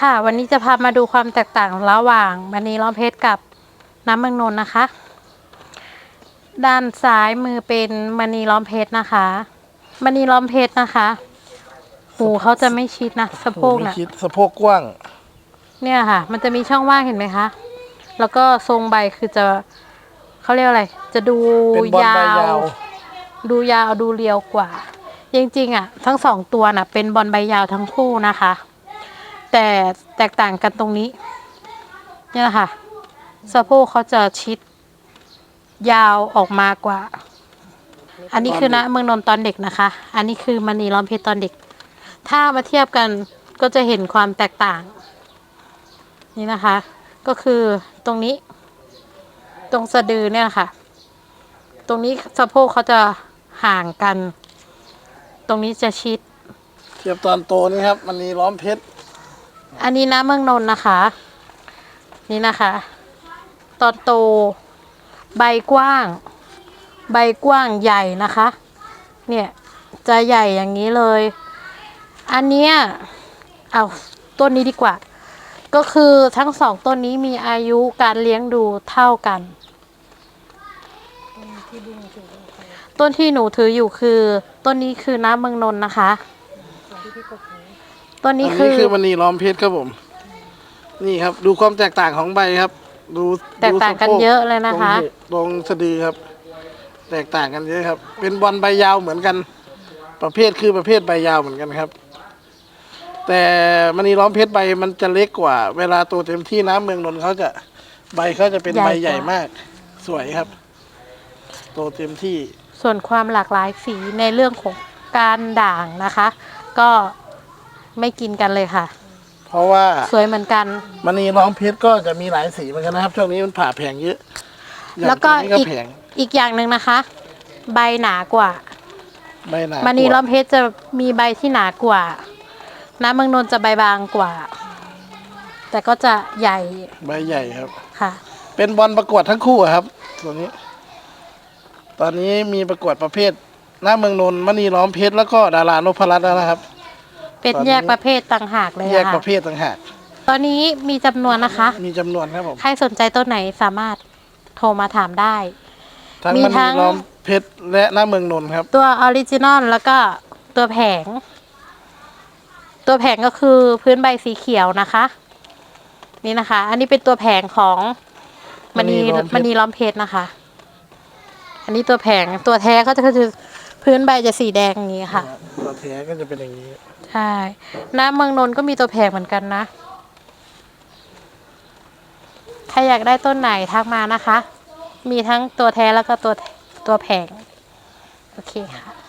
ค่ะวันนี้จะพามาดูความแตกต่างระหว่างมณีล้อมเพชรกับน้ำเมืองนนท์นะคะ ด้านซ้ายมือเป็นมณีล้อมเพชรนะคะมณีล้อมเพชรนะคะ หูเขาจะไม่ชิดนะสะโพกไม่นะคิดสะโพกกว้างเนี่ยค่ะ มันจะมีช่องว่างเห็นไหมคะแล้วก็ทรงใบคือจะเขาเรียกอะไร จะดูเป็นบอลยาใบยาวว ดูยาวดูเรียวกว่า จริงๆอะ ทั้งสองตัวน่ะ เป็นบอลใบยาวทั้งคู่นะคะ แต่แตกต่างกันตรงนี้เนี่ยค่ะสะโพกเขาจะชิด ยาวออกมากว่า อันนี้คือนะเมืองนนท์ตอนเด็กนะคะ อันนี้คือมณีล้อมเพชรตอนเด็ก ถ้ามาเทียบกันก็จะเห็นความแตกต่าง นี่นะคะ ก็คือตรงนี้ ตรงสะดือเนี่ยค่ะ ตรงนี้สะโพกเขาจะห่างกัน ตรงนี้จะชิด เทียบตอนโตนี่ครับ มันีล้อมเพชร อันนี้นะเมืองนนท์นะคะ นี่นะคะ ตอนโต ใบกว้าง ใบกว้างใหญ่นะคะ เนี่ยจะใหญ่อย่างนี้เลย อันเนี้ยเอาต้นนี้ดีกว่า ก็คือทั้งสองต้นนี้มีอายุการเลี้ยงดูเท่ากัน ต้นที่หนูถืออยู่คือ ต้นนี้คือน้ำเมืองนนท์นะคะ ต้นอันี้นคืนี้อคือมันนีล้อมเพชรครับผม นี่ครับ ดูความแตกต่างของใบครับ ดูแตกต่างกันดูสโพเยอะเลยนะคะ ตรงตรงสะดือครับ แตกต่างกันเยอะครับ เป็นบอลใบยาวเหมือนกัน ประเภทคือประเภทใบยาวเหมือนกันครับ แต่มันนีล้อมเพชรใบมันจะเล็กกว่า เวลาโตเต็มที่น้ำเมืองนนท์เขาจะใบเขาจะเป็นใหญ่ใบกว่าใหญ่มาก สวยครับ โตเต็มที่ ส่วนความหลากหลายสีในเรื่องของการด่างนะคะ ก็ ไม่กินกันเลยค่ะ เพราะว่าสวยเหมือนกันมันนีล้อมเพชรก็จะมีหลายสีเหมือนกันนะครับ ช่วงนี้มันผ่าแผงเยอะอย่างแล้วก็ตัวนี้อีกแผงอีกอย่างหนึ่งนะคะ ใบหนากว่าใบหนามัมันีล้อมเพชรจะมีใบที่หนากว่า น้ำเมืองนนท์จะใบบางกว่า แต่ก็จะใหญ่ใบใหญ่ครับ ค่ะ เป็นบอลประกวดทั้งคู่อะครับตัวนี้ ตอนนี้มีประกวดประเภทหน้าเมืองนนท์มณีล้อมเพชรแล้วก็ดารานพรัตน์แล้วนะครับ เป็นตอนนี้แยกประเภทต่างหากเลยแยกอะปค่ะระเภทต่างหาก ตอนนี้มีจำนวนนะคะ มีจำนวนครับผมใครสนใจต้นไหนสามารถโทรมาถามได้ ทั้งมีมทั้ณีงล้อมเพชรและหน้าเมืองนนท์ครับ ตัวออริจินอลแล้วก็ตัวแผง ตัวแผงก็คือพื้นใบสีเขียวนะคะ นี่นะคะ อันนี้เป็นตัวแผงของมณีมณีล้อมเพชรมณีล้อมเพชรนะคะ อันนี้ตัวแผงตัวแท้ก็จะคือพื้นใบจะสีแดงอย่างนี้ค่ะ ตัวแท้ก็จะเป็นอย่างนี้ ใช่น้ำเมืองนนท์ก็มีตัวแพงเหมือนกันนะ ใครอยากได้ต้นไหนทักมานะคะ มีทั้งตัวแท้แล้วก็ตัวตัวแพง โอเคค่ะ